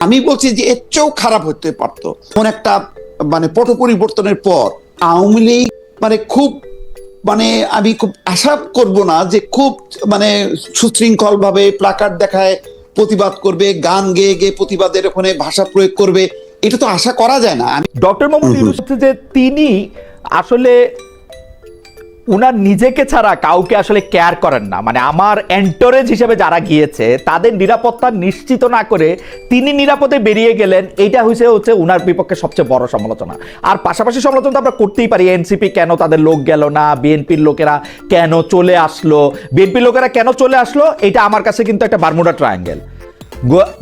আমি বলছি যে এর চেয়েও খারাপ হতে পারতো। কোন একটা মানে পট পরিবর্তনের পর আওয়ামী লীগ মানে খুব মানে আমি খুব আশা করব না যে খুব মানে সুশৃঙ্খল ভাবে প্লাকার্ড দেখায় প্রতিবাদ করবে গান গেয়ে গেয়ে প্রতিবাদের ওখানে ভাষা প্রয়োগ করবে। এটা তো আশা করা যায় না। আমি ডক্টর মোহাম্মদ ইউনুস যে তিনি আসলে উনার নিজেকে ছাড়া কাউকে আসলে কেয়ার করেন না। মানে আমার এন্টোরেজ হিসেবে যারা গিয়েছে, তাদের নিরাপত্তা নিশ্চিত না করে তিনি নিরাপদে বেরিয়ে গেলেন এটা হয়েছে হচ্ছে উনার বিপক্ষে সবচেয়ে বড় সমালোচনা। আর পাশাপাশি সমালোচনা তো আমরা করতেই পারি, এনসিপি কেন তাদের লোক গেল না, বিএনপির লোকেরা কেন চলে আসলো, বিএনপির লোকেরা কেন চলে আসলো এটা আমার কাছে কিন্তু একটা বারমুডা ট্রায়াঙ্গেল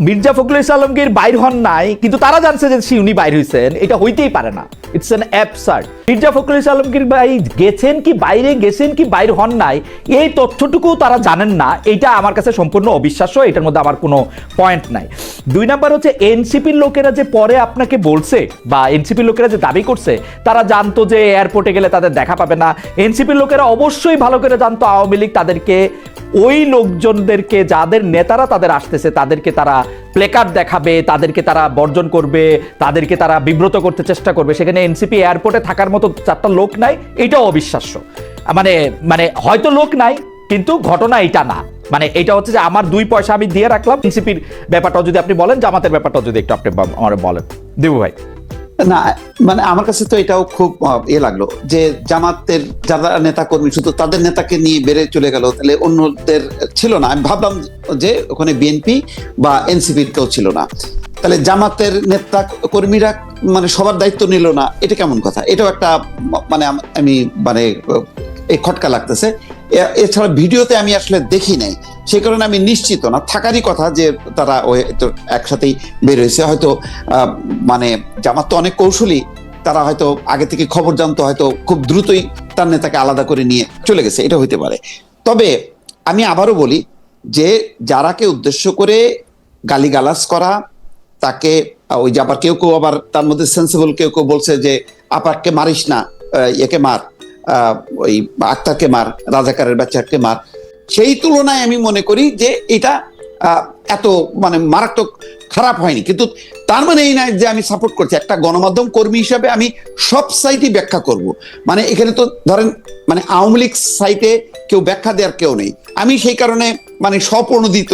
মির্জা ফখরুল ইসলামগীর বাইর হন নাই, কিন্তু তারা জানছে যে উনি বাইর হয়েছেন এটা হইতেই পারে না। It's an absurd Mirza Fakhrul Islamgir ভাই গেছেন কি বাইরে, গেছেন কি বাইর হন নাই, এই তথ্যটুকু তারা জানেন না। এটা আমার কাছে সম্পূর্ণ অবিশ্বাস্য, এটার মধ্যে আমার কোনো পয়েন্ট নাই। দুই নাম্বার হচ্ছে, এনসিপির লোকেরা যে পরে আপনাকে বলছে বা এনসিপির লোকেরা যে দাবি করছে, তারা জানতো যে এয়ারপোর্টে গেলে তাদের দেখা পাবে না। এনসিপির লোকেরা অবশ্যই ভালো করে জানতো আওয়ামী লীগ তাদেরকে, ওই লোকজনদেরকে, যাদের নেতারা তাদের আসতেছে, তাদেরকে তারা প্লেকার্ড দেখাবে, তাদেরকে তারা বর্জন করবে, তাদেরকে তারা বিব্রত করতে চেষ্টা করবে। সেখানে এনসিপি এয়ারপোর্টে থাকার মতো চারটা লোক নাই, এটাও অবিশ্বাস্য। মানে মানে হয়তো লোক নাই, কিন্তু ঘটনা এটা না। মানে এটা হচ্ছে যে আমার দুই পয়সা আমি দিয়ে রাখলাম এনসিপির ব্যাপারটাও যদি আপনি বলেন, জামাতের ব্যাপারটাও যদি একটু আপনি আমার বলেন। দেবু ভাই। না মানে আমার কাছে তো এটাও খুব ইয়ে লাগল যে জামাতের যারা নেতা কর্মী শুধু তাদের নেতাকে নিয়ে বেড়ে চলে গেল, তাহলে অন্যদের ছিল না। আমি ভাবলাম যে ওখানে বিএনপি বা এনসিপির কেউ ছিল না। তাহলে জামাতের নেতা কর্মীরা মানে সবার দায়িত্ব নিল না, এটা কেমন কথা? এটাও একটা মানে আমি মানে এই খটকা লাগতেছে। এছাড়া ভিডিওতে আমি আসলে দেখি নাই। সে কারণে আমি নিশ্চিত না। থাকারই কথা যে তারা ওই তো একসাথেই বের হয়েছে। হয়তো মানে জামাত তো অনেক কৌশলী, তারা হয়তো আগে থেকে খবর জানতো, হয়তো খুব দ্রুতই তার নেতাকে আলাদা করে নিয়ে চলে গেছে। এটা হইতে পারে। তবে আমি আবারও বলি যে যারাকে উদ্দেশ্য করে গালিগালাজ করা, তাকে ওই যে আবার কেউ কেউ আবার তার মধ্যে সেন্সিবল কেউ কেউ বলছে যে, আপারকে মারিস না একে মার। ওই আক্তারকে মার রাজাকারের বাচ্চাকে মার। সেই তুলনায় আমি মনে করি যে এটা এত মানে মারাত্মক খারাপ হয়নি। কিন্তু তার মানে এই নয় যে আমি সাপোর্ট করছি। একটা গণমাধ্যম কর্মী হিসাবে আমি সব সাইটই ব্যাখ্যা করব। মানে এখানে তো ধরেন মানে আওয়ামী লীগ সাইটে কেউ ব্যাখ্যা দেওয়ার কেউ নেই। আমি সেই কারণে মানে স্বপ্রণোদিত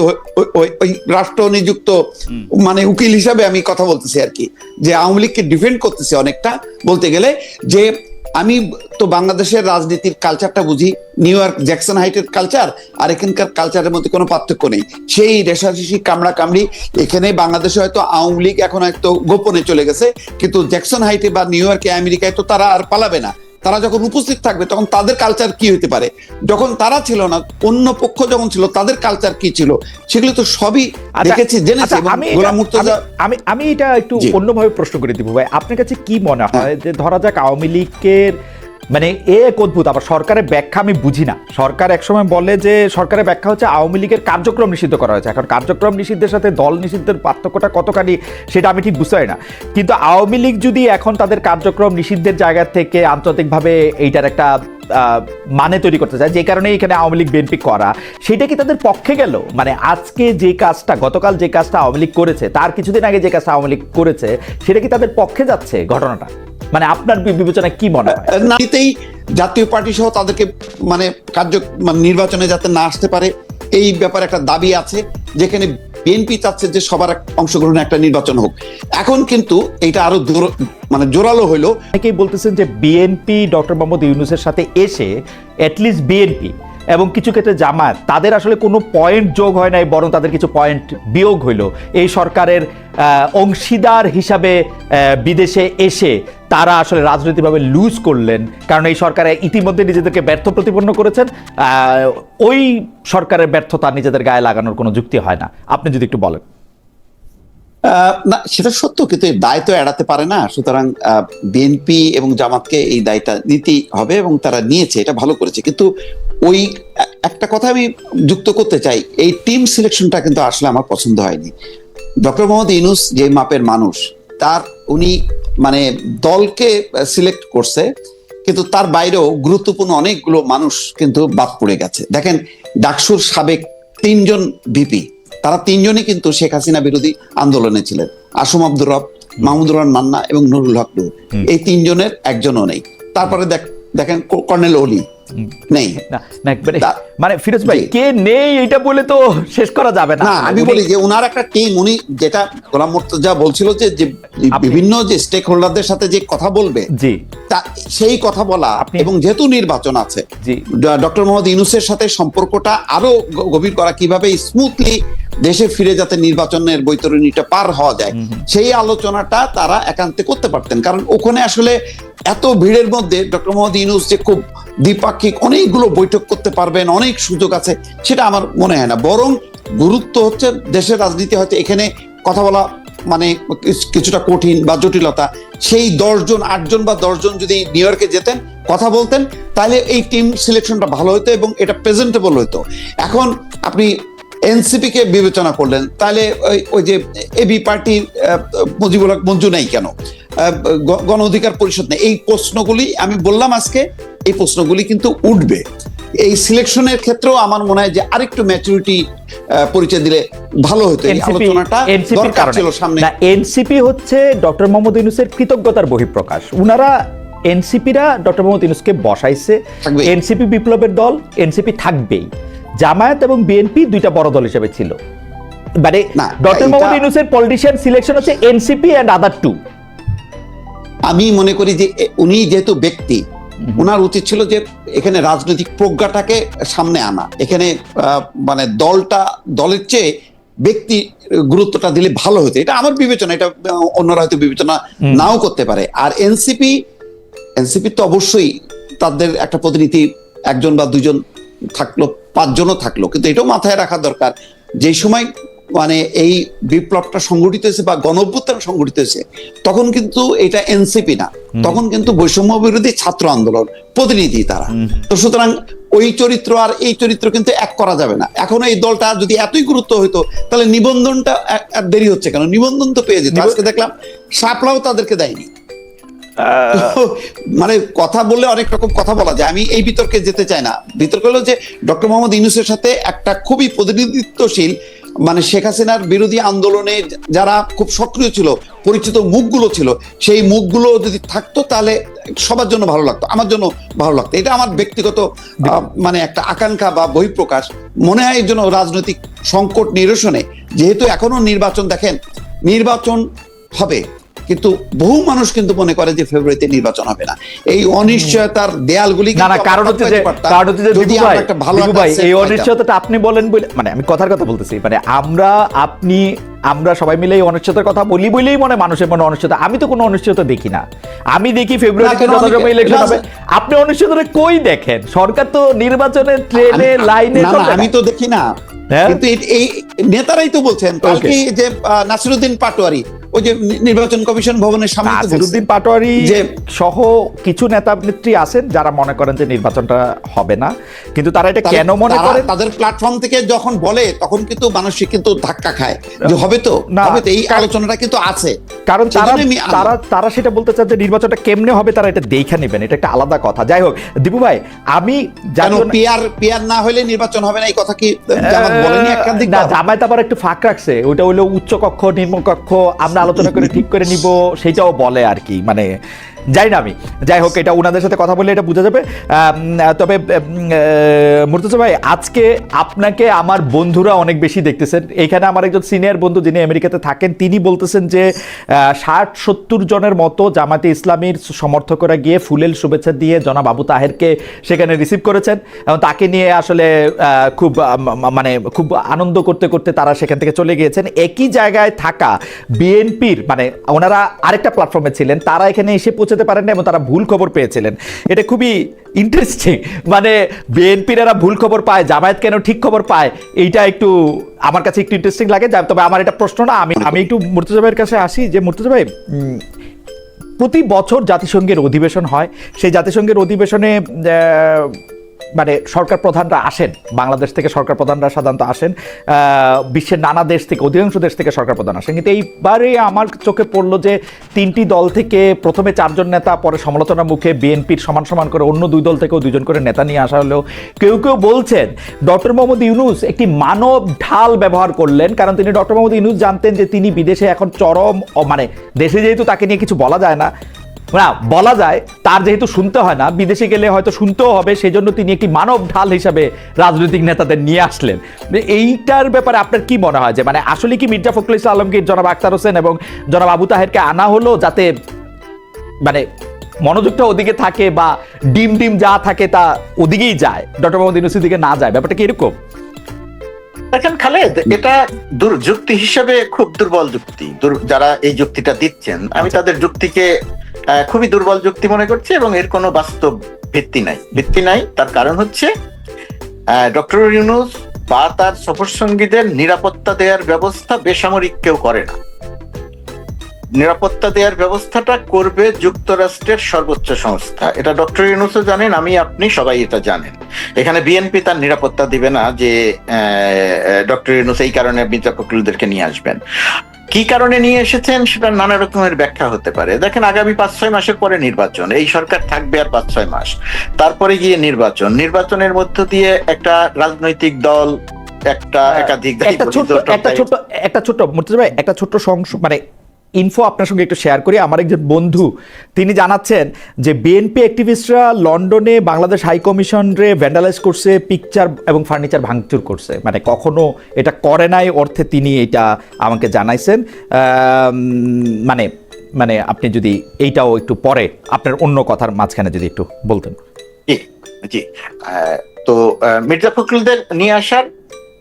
ওই রাষ্ট্র নিযুক্ত মানে উকিল হিসাবে আমি কথা বলতেছি আর কি। যে আওয়ামী লীগকে ডিফেন্ড করতেছি অনেকটা। বলতে গেলে যে আমি তো বাংলাদেশের রাজনীতির কালচারটা বুঝি। নিউ ইয়র্ক জ্যাকসন হাইটের কালচার আর এখানকার কালচারের মধ্যে কোনো পার্থক্য নেই। সেই রেশারেশি কামড়া কামড়ি এখানে বাংলাদেশে হয়তো আওয়ামী লীগ এখন হয়তো গোপনে চলে গেছে, কিন্তু জ্যাকসন হাইটে বা নিউ ইয়র্কে আমেরিকায় তো তারা আর পালাবে না। তারা যখন উপস্থিত থাকবে তখন তাদের কালচার কি হতে পারে যখন তারা ছিল না অন্য পক্ষ যখন ছিল তাদের কালচার কি ছিল সেগুলো তো সবই আচ্ছা, দেখেছি জেনেছি আচ্ছা, আমি মুর্তজা আমি- আমি এটা একটু। হ্যাঁ। অন্যভাবে প্রশ্ন করে দিব ভাই আপনার কাছে কি মনে হয় যে ধরা যাক আওয়ামী লীগের মানে এ এক অদ্ভুত, আবার সরকারের ব্যাখ্যা আমি বুঝি না। সরকার একসময় বলে যে সরকারের ব্যাখ্যা হচ্ছে আওয়ামী লীগের কার্যক্রম নিষিদ্ধ করা হয়েছে। এখন কার্যক্রম নিষিদ্ধের সাথে দল নিষিদ্ধের পার্থক্যটা কতখানি, সেটা আমি ঠিক বুঝতে না। কিন্তু আওয়ামী লীগ যদি এখন তাদের কার্যক্রম নিষিদ্ধের জায়গা থেকে আন্তর্জাতিকভাবে এইটার একটা মানে তৈরি করতে চায়, যে কারণে এখানে আওয়ামী লীগ বিএনপি করা, সেটা কি তাদের পক্ষে গেল? মানে আজকে যে কাজটা, গতকাল যে কাজটা আওয়ামী লীগ করেছে, তার কিছুদিন আগে যে কাজটা আওয়ামী লীগ করেছে, সেটা কি তাদের পক্ষে যাচ্ছে ঘটনাটা? মানে আপনার বিবেচনা কি মনে হয়? জাতীয় পার্টি সহ তাদেরকে মানে কার্য মানে নির্বাচনে যাতে না আসতে পারে এই ব্যাপারে একটা দাবি আছে যেখানে বিএনপি চাচ্ছে যে সবার অংশগ্রহণে একটা নির্বাচন হোক। এখন কিন্তু এটা আরও মানে জোরালো হইল। অনেকেই বলতেছেন যে বিএনপি ডক্টর মোহাম্মদ ইউনুসের সাথে এসে অ্যাটলিস্ট বিএনপি এবং কিছু ক্ষেত্রে জামাত তাদের আসলে কোনো পয়েন্ট যোগ হয় নাই, বরং তাদের কিছু পয়েন্ট বিয়োগ হইল। এই সরকারের অংশীদার হিসাবে বিদেশে এসে তারা আসলে রাজনৈতিকভাবে লুজ করলেন। কারণ এই সরকারে ইতিমধ্যে নিজেদেরকে ব্যর্থ প্রতিপন্ন করেছেন। ওই সরকারের ব্যর্থতা নিজেদের গায়ে লাগানোর কোনো যুক্তি হয় না। আপনি যদি একটু বলেন। না, সেটা সত্য, কিন্তু এই দায় তো এড়াতে পারে না। সুতরাং বিএনপি এবং জামাতকে এই দায়টা নিতেই হবে এবং তারা নিয়েছে, এটা ভালো করেছে। কিন্তু ওই একটা কথা আমি যুক্ত করতে চাই এই টিম সিলেকশনটা কিন্তু আসলে আমার পছন্দ হয়নি। ডক্টর মোহাম্মদ ইউনুস যে মাপের মানুষ তার উনি মানে দলকে সিলেক্ট করছে কিন্তু তার বাইরেও গুরুত্বপূর্ণ অনেকগুলো মানুষ কিন্তু বাদ পড়ে গেছে। দেখেন ডাকসুর সাবেক তিনজন ভিপি তারা তিনজনই কিন্তু শেখ হাসিনা বিরোধী আন্দোলনে ছিলেন। আসম আব্দুর রব মাহমুদুর রহমান মান্না এবং নুরুল হক নূর। এই তিনজনের একজনও নেই। তারপরে দেখ- দেখেন কর্নেল অলি নেই। মানে ফিরোজ ভাই কে নেই এটা বলে তো শেষ করা যাবে না। আমি বলি যে উনার একটা টিম উনি যেটা গোলাম মুর্তজা বলছিল যে বিভিন্ন যে স্টেক হোল্ডারদের সাথে যে কথা বলবে জি। তা সেই কথা বলা এবং যেহেতু নির্বাচন আছে জি। ডক্টর মোহাম্মদ ইউনুসের সাথে সম্পর্কটা আরও গভীর করা কীভাবে স্মুথলি দেশে ফিরে যাতে নির্বাচনের বৈতরণীটা পার হওয়া যায় সেই আলোচনাটা তারা একান্তে করতে পারতেন। কারণ ওখানে আসলে এত ভিড়ের মধ্যে ডক্টর মোহাম্মদ ইউনুস যে খুব দ্বিপাক্ষিক অনেকগুলো বৈঠক করতে পারবেন অনেক সুযোগ আছে সেটা আমার মনে হয় না। বরং গুরুত্ব হচ্ছে দেশের রাজনীতি হয়তো এখানে কথা বলা মানে কিছ- কিছুটা কঠিন বা জটিলতা। সেই দশজন আটজন বা দশজন যদি নিউ ইয়র্কে যেতেন কথা বলতেন তাহলে এই টিম সিলেকশনটা ভালো হতো এবং এটা প্রেজেন্টেবল হতো এখন আপনি এনসিপি কে বিবেচনা করলেন তাহলে ওই যে এবি পার্টির মুজিবুল হক মঞ্জু নাই কেন? গণ অধিকার পরিষদ নেই। এই প্রশ্নগুলি আমি বললাম আজকে এই প্রশ্নগুলি কিন্তু উঠবে। এই সিলেকশনের ক্ষেত্রেও আমার মনে হয় যে আরেকটু ম্যাচুরিটি পরিচয় দিলে ভালো হতো। এই আলোচনাটা দরকার ছিল সামনে। না এনসিপি হচ্ছে ডক্টর মোহাম্মদ ইউনুসের কৃতজ্ঞতার বহিঃপ্রকাশ। উনারা এনসিপিরা ডক্টর মোহাম্মদ ইউনুসকে বসাইছে। এনসিপি বিপ্লবের দল এনসিপি থাকবেই। জামায়াত এবং বিএনপি দুইটা বড় দল হিসেবে ছিল। মানে ডক্টর মোহাম্মদ ইউনুসের পলিটিশিয়ান সিলেকশন হচ্ছে এনসিপি এন্ড আদার টু আমি মনে করি যে উনি যেহেতু ব্যক্তি ওনার উচিত ছিল যে এখানে রাজনৈতিক প্রজ্ঞাটাকে সামনে আনা। এখানে মানে দলটা দলের চেয়ে ব্যক্তি গুরুত্বটা দিলে ভালো হতো। এটা আমার বিবেচনা এটা অন্যরা হয়তো বিবেচনা নাও করতে পারে। আর এনসিপি এনসিপি তো অবশ্যই তাদের একটা প্রতিনিধি একজন বা দুজন থাকল পাঁচজনও থাকল কিন্তু এটাও মাথায় রাখা দরকার। যে সময় মানে এই বিপ্লবটা সংগঠিত হয়েছে বা গণ অভ্যুত্থান সংগঠিত হয়েছে তখন কিন্তু এটা এনসিপি না। তখন কিন্তু বৈষম্য বিরোধী ছাত্র আন্দোলন প্রতিনিধি তারা। তো সুতরাং ওই চরিত্র আর এই চরিত্র কিন্তু এক করা যাবে না। এখন এই দলটা যদি এতই গুরুত্ব হইতো তাহলে নিবন্ধনটা দেরি হচ্ছে কেন? নিবন্ধন তো পেয়ে যেত। আজকে দেখলাম সাপলাও তাদেরকে দেয়নি। মানে কথা বললে অনেক রকম কথা বলা যায়। আমি এই বিতর্কে যেতে চাই না। বিতর্ক হলো যে ডক্টর মোহাম্মদ ইউনুসের সাথে একটা খুবই প্রতিনিধিত্বশীল মানে শেখ হাসিনার বিরোধী আন্দোলনে যারা খুব সক্রিয় ছিল, পরিচিত মুখগুলো ছিল, সেই মুখগুলো যদি থাকতো তাহলে সবার জন্য ভালো লাগতো, আমার জন্য ভালো লাগতো। এটা আমার ব্যক্তিগত মানে একটা আকাঙ্ক্ষা বা বহিঃপ্রকাশ। মনে হয় এর জন্য রাজনৈতিক সংকট নিরসনে, যেহেতু এখনও নির্বাচন দেখেন, নির্বাচন হবে। কিন্তু বহু মানুষ কিন্তু মনে করে যে ফেব্রুয়ারিতে নির্বাচন হবে না। এই অনিশ্চয়তার দেয়ালগুলি না কারণ হচ্ছে যে কারণ হচ্ছে যে যদি একটা ভালো এই। অনিশ্চয়তাটা আপনি বলেন বলে মানে আমি কথার কথা বলতেছি মানে আমরা আপনি আমরা সবাই মিলে এই অনিশ্চয়তার কথা বলি বলেই মনে মানুষের মনে অনিশ্চয়তা। আমি তো কোনো অনিশ্চয়তা দেখি না। আমি দেখি ফেব্রুয়ারিতে কেন ইলেকশন হবে। আপনি অনিশ্চয়তা কই দেখেন? সরকার তো নির্বাচনের ট্রেনে লাইনে আমি তো দেখি না। হ্যাঁ? কিন্তু এই- নেতারাই তো বলছেন। কালকে যে নাসিরুদ্দিন পাটোয়ারি ওই যে নির্বাচন কমিশন ভবনের সামনে নাসিরুদ্দিন পাটোয়ারি যে- সহ কিছু নেতা নেত্রী আছেন যারা মনে করেন যে নির্বাচনটা হবে না। কিন্তু তারা এটা কেন মনে করেন? তাদের প্ল্যাটফর্ম থেকে যখন বলে তখন কিন্তু মানসিক কিন্তু ধাক্কা খায় যে হবে তো হবে তো এই আলোচনাটা কিন্তু আছে। কারণ তারা। তারা তারা সেটা বলতে চান যে নির্বাচনটা কেমনে হবে তারা এটা দেখে নেবেন এটা একটা আলাদা কথা। যাই হোক দীপু ভাই আমি জাতীয়- পিয়ার পিয়ার না হলে নির্বাচন হবে না এই কথা কি জামাত বলেনি একাধিক না জামায়াত আবার একটু ফাঁক রাখছে। ওটা হলো উচ্চ কক্ষ নিম্ন কক্ষ আমরা আলোচনা করে ঠিক করে নিব সেটাও বলে আর কি। মানে যাই না আমি। যাই হোক, এটা ওনাদের সাথে কথা বললে এটা বোঝা যাবে। তবে মুর্তজা ভাই, আজকে আপনাকে আমার বন্ধুরা অনেক বেশি দেখতেছেন। এখানে আমার একজন সিনিয়র বন্ধু যিনি আমেরিকাতে থাকেন, তিনি বলতেছেন যে ষাট, সত্তর জনের মতো জামাতে ইসলামীর সমর্থকরা গিয়ে ফুলেল শুভেচ্ছা দিয়ে জনাব আবু তাহেরকে সেখানে রিসিভ করেছেন এবং তাকে নিয়ে আসলে খুব মানে খুব আনন্দ করতে করতে তারা সেখান থেকে চলে গিয়েছেন। একই জায়গায় থাকা বিএনপির মানে ওনারা আরেকটা প্ল্যাটফর্মে ছিলেন, তারা এখানে এসে পৌঁছাতে পারেন এবং তারা ভুল খবর পেয়েছিলেন। এটা খুবই ইন্টারেস্টিং মানে বিএনপির এরা ভুল খবর পায়, জামায়াত কেন ঠিক খবর পায়, এইটা একটু আমার কাছে একটু ইন্টারেস্টিং লাগে। তবে আমার এটা প্রশ্ন না, আমি আমি একটু মুর্তজা ভাইয়ের কাছে আসি যে, মুর্তজা ভাই প্রতি বছর জাতিসংঘের অধিবেশন হয়। সেই জাতিসংঘের অধিবেশনে মানে সরকার প্রধানরা আসেন, বাংলাদেশ থেকে সরকার প্রধানরা সাধারণত আসেন বিশ্বের নানা দেশ থেকে, অধিকাংশ দেশ থেকে সরকার প্রধান আসেন। কিন্তু এইবারে আমার চোখে পড়ল যে তিনটি দল থেকে প্রথমে চারজন নেতা, পরে সমালোচনার মুখে বিএনপির সমান সমান করে অন্য দুই দল থেকেও দুজন করে নেতা নিয়ে আসা হলেও কেউ কেউ বলছেন, ডক্টর মোহাম্মদ ইউনুস একটি মানব ঢাল ব্যবহার করলেন। কারণ তিনি ডক্টর মোহাম্মদ ইউনুস জানতেন যে তিনি বিদেশে এখন চরম মানে দেশে যেহেতু তাকে নিয়ে কিছু বলা যায় না না বলা যায় তার যেহেতু শুনতে হয় না, বিদেশে গেলে হয়তো শুনতেও হবে সেই জন্য তিনি একটি মানব ঢাল হিসাবে রাজনৈতিক নেতাদের নিয়ে আসলেন। এইটার ব্যাপারে আপনার কি মনে হয়? যে মানে আসলে কি মির্জা ফখরুল ইসলাম আলমগীর জনাব আক্তার হোসেন এবং জনাব আবু তাহেরকে আনা হলো যাতে মানে মনোযোগটা ওদিকে থাকে বা ডিম ডিম যা থাকে তা ওদিকেই যায়, ডক্টর মোহাম্মদ ইউনুসের দিকে না যায়? ব্যাপারটা কি এরকম? দেখেন খালেদ এটা যুক্তি হিসেবে খুব দুর্বল যুক্তি। যারা এই যুক্তিটা দিচ্ছেন আমি আচ্ছা। তাদের যুক্তিকে খুবই দুর্বল যুক্তি মনে করছি এবং এর কোনো বাস্তব ভিত্তি নাই। ভিত্তি নাই তার কারণ হচ্ছে ডক্টর ইউনুস বা তার সফর সঙ্গীদের নিরাপত্তা দেওয়ার ব্যবস্থা বেসামরিক কেউ করে না। নিরাপত্তা দেওয়ার ব্যবস্থাটা করবে যুক্তরাষ্ট্রের সর্বোচ্চ সংস্থা। এটা ডক্টর ইউনুসও জানেন আমি আপনি সবাই এটা জানেন। এখানে বিএনপি তার নিরাপত্তা দিবে না যে ডক্টর ইউনুস এই কারণে মির্জা ফখরুলদেরকে নিয়ে আসবেন। কি কারণে নিয়ে এসেছেন সেটা নানা রকমের ব্যাখ্যা হতে পারে। দেখেন আগামী পাঁচ ছয় মাসের পরে নির্বাচন। এই সরকার থাকবে আর পাঁচ ছয় মাস। তারপরে গিয়ে নির্বাচন। নির্বাচনের মধ্য দিয়ে একটা রাজনৈতিক দল একটা একাধিক যাই একটা ছোট্ট একটা। ছোট্ট একটা ছোট্ট একটা ছোট্ট মানে ইনফো আপনার সঙ্গে একটু শেয়ার করি। আমার একজন বন্ধু, তিনি জানাচ্ছেন যে বিএনপি অ্যাক্টিভিস্টরা লন্ডনে বাংলাদেশ হাই কমিশনরে ভ্যান্ডালাইজ করছে পিকচার এবং ফার্নিচার ভাঙচুর করছে। মানে কখনো এটা করে নাই, অর্থে তিনি এটা আমাকে জানাইছেন। মানে মানে আপনি যদি এইটাও একটু পরে আপনার অন্য কথার মাঝখানে যদি একটু বলতেন। জি জি। তো মির্জা ফখরুলদের নিয়ে আসার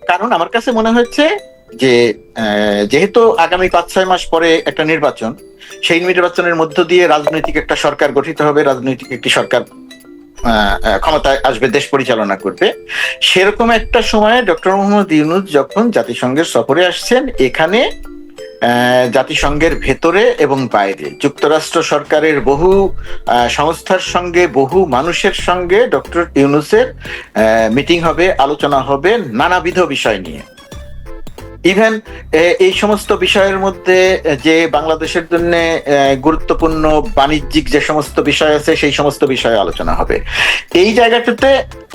কারণ আমার কাছে মনে হচ্ছে যে যেহেতু আগামী পাঁচ, ছয় মাস পরে একটা নির্বাচন, সেই নির্বাচনের মধ্য দিয়ে রাজনৈতিক একটা সরকার গঠিত হবে, রাজনৈতিক একটি সরকার ক্ষমতায় আসবে, দেশ পরিচালনা করবে। সেরকম একটা সময়ে ডক্টর মোহাম্মদ ইউনুস যখন জাতিসংঘের সফরে আসছেন, এখানে জাতিসংঘের ভেতরে এবং বাইরে, যুক্তরাষ্ট্র সরকারের বহু সংস্থার সঙ্গে, বহু মানুষের সঙ্গে ডক্টর ইউনুসের মিটিং হবে, আলোচনা হবে, নানাবিধ বিষয় নিয়ে। ইভেন এই সমস্ত বিষয়ের মধ্যে, যে বাংলাদেশের জন্য গুরুত্বপূর্ণ বাণিজ্যিক যে সমস্ত বিষয় আছে, সেই সমস্ত বিষয়ে আলোচনা হবে। এই জায়গাটাতে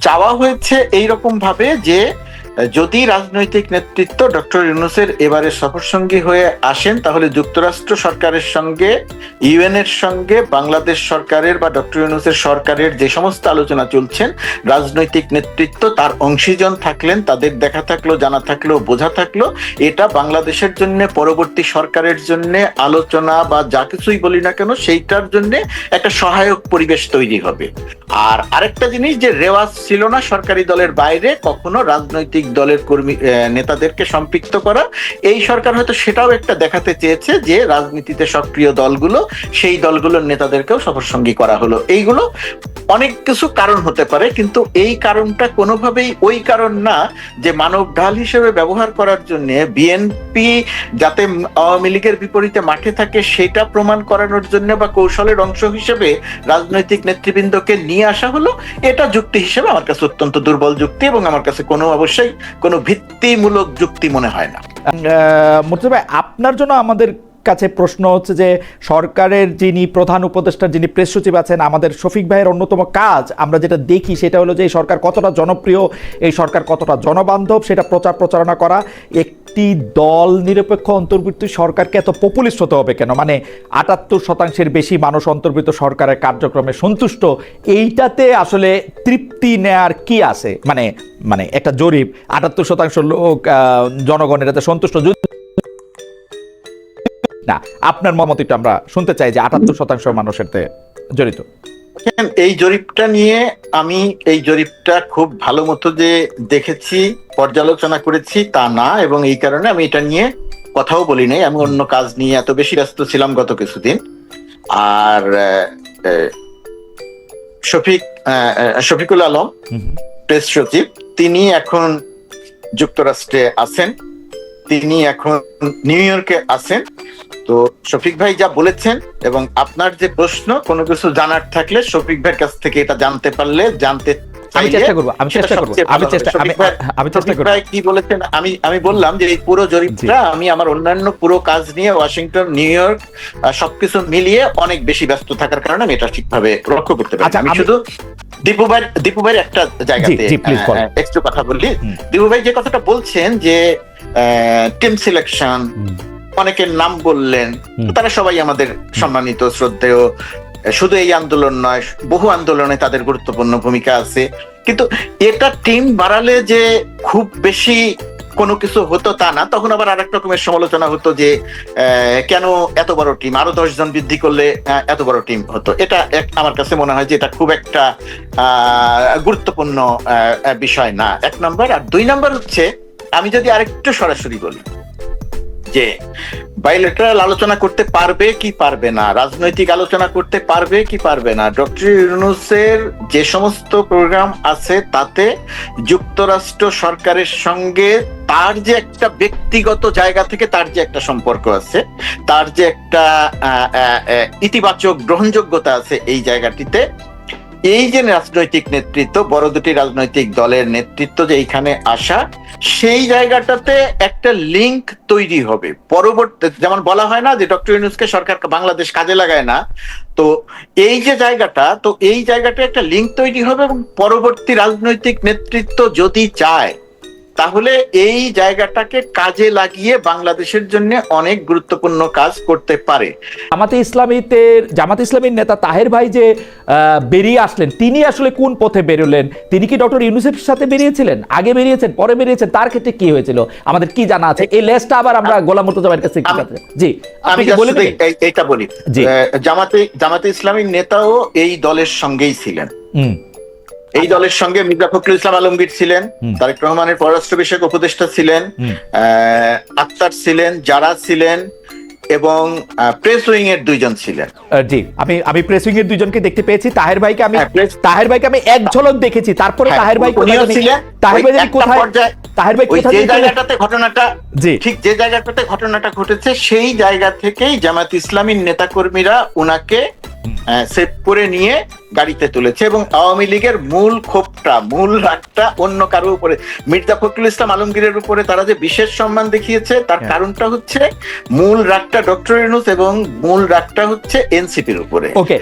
চাওয়া হয়েছে এই রকম ভাবে যে যদি রাজনৈতিক নেতৃত্ব ডক্টর ইউনুসের এবারে সফরসঙ্গী হয়ে আসেন, তাহলে যুক্তরাষ্ট্র সরকারের সঙ্গে, ইউএন এর সঙ্গে, বাংলাদেশ সরকারের বা ডক্টর ইউনুসের সরকারের যে সমস্ত আলোচনা চলছেন, রাজনৈতিক নেতৃত্ব তার অংশীজন থাকলেন, তাদের দেখা থাকল, জানা থাকল, বোঝা থাকল। এটা বাংলাদেশের জন্য, পরবর্তী সরকারের জন্য, আলোচনা বা যা কিছুই বলি না কেন, সেইটার জন্য একটা সহায়ক পরিবেশ তৈরি হবে। আর আরেকটা জিনিস যে রেওয়াজ ছিল না সরকারি দলের বাইরে, কখনো রাজনৈতিক দলের কর্মী নেতাদেরকে সম্পৃক্ত করা। এই সরকার হয়তো সেটাও একটা দেখাতে চেয়েছে যে রাজনীতিতে সক্রিয় দলগুলো, সেই দলগুলোর নেতাদেরকেও সফরসঙ্গী করা হলো। এইগুলো অনেক কিছু কারণ হতে পারে, কিন্তু এই কারণটা কোনোভাবেই ওই কারণ না যে মানব ঢাল হিসেবে ব্যবহার করার জন্য বিএনপি যাতে আওয়ামী লীগের বিপরীতে মাঠে থাকে, সেটা প্রমাণ করানোর জন্য বা কৌশলের অংশ হিসেবে রাজনৈতিক নেতৃবৃন্দকে নিয়ে আসা হলো, এটা যুক্তি হিসেবে আমার কাছে অত্যন্ত দুর্বল যুক্তি এবং আমার কাছে কোনো অবশ্যই কোনো ভিত্তিমূলক যুক্তি মনে হয় না। মুর্তজা ভাই আপনার জন্য আমাদের কাছে প্রশ্ন হচ্ছে যে সরকারের যিনি প্রধান উপদেষ্টা যিনি প্রেস সচিব আছেন আমাদের শফিক ভাইয়ের অন্যতম কাজ আমরা যেটা দেখি সেটা হলো যে এই সরকার কতটা জনপ্রিয় এই সরকার কতটা জনবান্ধব সেটা প্রচার প্রচারণা করা। একটি দল নিরপেক্ষ অন্তর্বর্তী সরকারকে এত পপুলিস্ট হতে হবে কেন? মানে আটাত্তর শতাংশের বেশি মানুষ অন্তর্বৃত্ত সরকারের কার্যক্রমে সন্তুষ্ট এইটাতে আসলে তৃপ্তি নেয়ার কি আছে? মানে মানে একটা জরিপ আটাত্তর শতাংশ লোক আহ, জনগণ এটাতে সন্তুষ্ট। যদি না আপনার মতামত একটু আমরা শুনতে চাই যে আটাত্তর শতাংশ মানুষের জড়িত। এই জরিপটা নিয়ে আমি এই জরিপটা খুব ভালো মতো যে দেখেছি পর্যালোচনা করেছি তা না এবং এই কারণে আমি এটা নিয়ে কথাও বলি নাই। আমি অন্য কাজ নিয়ে এত বেশি ব্যস্ত ছিলাম গত কিছুদিন। আর শফিক শফিকুল আলম প্রেস সচিব তিনি এখন যুক্তরাষ্ট্রে আছেন। তিনি এখন নিউ ইয়র্কে আছেন। তো শফিক ভাই যা বলেছেন এবং আপনার যে প্রশ্ন, কোনো কিছু জানার থাকলে শফিক ভাইয়ের কাছ থেকে এটা জানতে পারলে, জানতে আমি চেষ্টা করব, আমি চেষ্টা করব, আমি চেষ্টা- আমি- আমি চেষ্টা করব। কি বলেছেন? আমি আমি বললাম যে এই পুরো জরিপটা আমি আমার অন্যান্য পুরো কাজ নিয়ে ওয়াশিংটন নিউ ইয়র্ক সবকিছু মিলিয়ে অনেক বেশি ব্যস্ত থাকার কারণে আমি এটা ঠিকভাবে লক্ষ্য করতে পারি। আচ্ছা, আমি শুধু দীপু ভাই দীপু ভাইয়ের একটা জায়গাতে একটু কথা বললি হুম। দীপু ভাই যে কথাটা বলছেন যে টিম সিলেকশন অনেকের নাম বললেন তারা সবাই আমাদের সম্মানিত শ্রদ্ধেয় শুধু এই আন্দোলন নয়, বহু আন্দোলনে তাদের গুরুত্বপূর্ণ ভূমিকা আছে। কিন্তু এটা টিম বাড়ালে যে খুব বেশি কোনো কিছু হতো তা না, তখন আবার আরেক রকমের সমালোচনা হতো যে কেন এত বড় টিম আরও দশ জন বৃদ্ধি করলে এত বড় টিম হতো। এটা আমার কাছে মনে হয় যে এটা খুব একটা গুরুত্বপূর্ণ বিষয় না। এক নম্বর। আর দুই নম্বর হচ্ছে, আমি যদি আরেকটু সরাসরি বলি, যে বাইলেটারাল আলোচনা করতে পারবে কি পারবে না, রাজনৈতিক আলোচনা করতে পারবে কি পারবে না, ডক্টর ইউনুসের যে সমস্ত প্রোগ্রাম আছে তাতে যুক্তরাষ্ট্র সরকারের সঙ্গে তার যে একটা ব্যক্তিগত জায়গা থেকে তার যে একটা সম্পর্ক আছে, তার যে একটা ইতিবাচক গ্রহণযোগ্যতা আছে এই জায়গাটিতে এই যে রাজনৈতিক নেতৃত্ব, বড় দুটি রাজনৈতিক দলের নেতৃত্ব যে এইখানে আসা, সেই জায়গাটাতে একটা লিংক তৈরি হবে। পরবর্তী, যেমন বলা হয় না যে ডক্টর ইউনুসকে সরকার বাংলাদেশ কাজে লাগায় না, তো এই যে জায়গাটা, তো এই জায়গাটা একটা লিংক তৈরি হবে এবং পরবর্তী রাজনৈতিক নেতৃত্ব যদি চায় তাহলে এই জায়গাটাকে কাজে লাগিয়ে বাংলাদেশের জন্য অনেক গুরুত্বপূর্ণ কাজ করতে পারে। জামাতে ইসলামীতে জামাত ইসলামীর নেতা তাহের ভাই যে বেরিয়ে আসলেন তিনি আসলে কোন পথে বেরোলেন? তিনি কি ডক্টর ইউনুসেফ সাথে বেরিয়েছিলেন? আগে বেরিয়েছেন পরে বেরিয়েছেন তার ক্ষেত্রে কি হয়েছিল? আমাদের কি জানা আছে? এই লেসটা আবার আমরা গোলাম মুর্তজার কাছে। জি আমি just বলে জামাতে জামাতে ইসলামীর নেতাও এই দলের সঙ্গেই ছিলেন। হুম, এই দলের সঙ্গে মির্জা ফখরুল ইসলাম আলমগীর ছিলেন তারেক রহমানের পররাষ্ট্র বিষয়ক উপদেষ্টা ছিলেন আহ, আক্তার ছিলেন যারা ছিলেন এবং প্রেস উইং এর দুইজন ছিলেন। জি আমি আমি প্রেসিং এর দুইজনকে দেখতে পেয়েছি তাহের ভাইকে আমি হ্যাঁ, তাহের ভাইকে আমি এক ঝলক দেখেছি তারপরে হ্যাঁ, তাহের ভাই কোথায় ছিলেন তাহের ভাই কোথায় তাহের ভাই কোথায় যে জায়গাটাতে ঘটনাটা জি। ঠিক যে জায়গাটাতে ঘটনাটা ঘটেছে সেই জায়গা থেকেই জামাত ইসলামীর নেতাকর্মীরা ওনাকে সেভ করে নিয়ে গাড়িতে তুলেছে এবং আওয়ামী লীগের মূল ক্ষোভটা মূল রাগটা অন্য কারও উপরে। মির্জা ফখরুল ইসলাম আলমগীরের উপরে তারা যে বিশেষ সম্মান দেখিয়েছে তার হ্যাঁ। কারণটা হচ্ছে মূল রাগটা ডক্টর ইউনুস এবং মূল রাগটা হচ্ছে এনসিপির উপরে। ওকে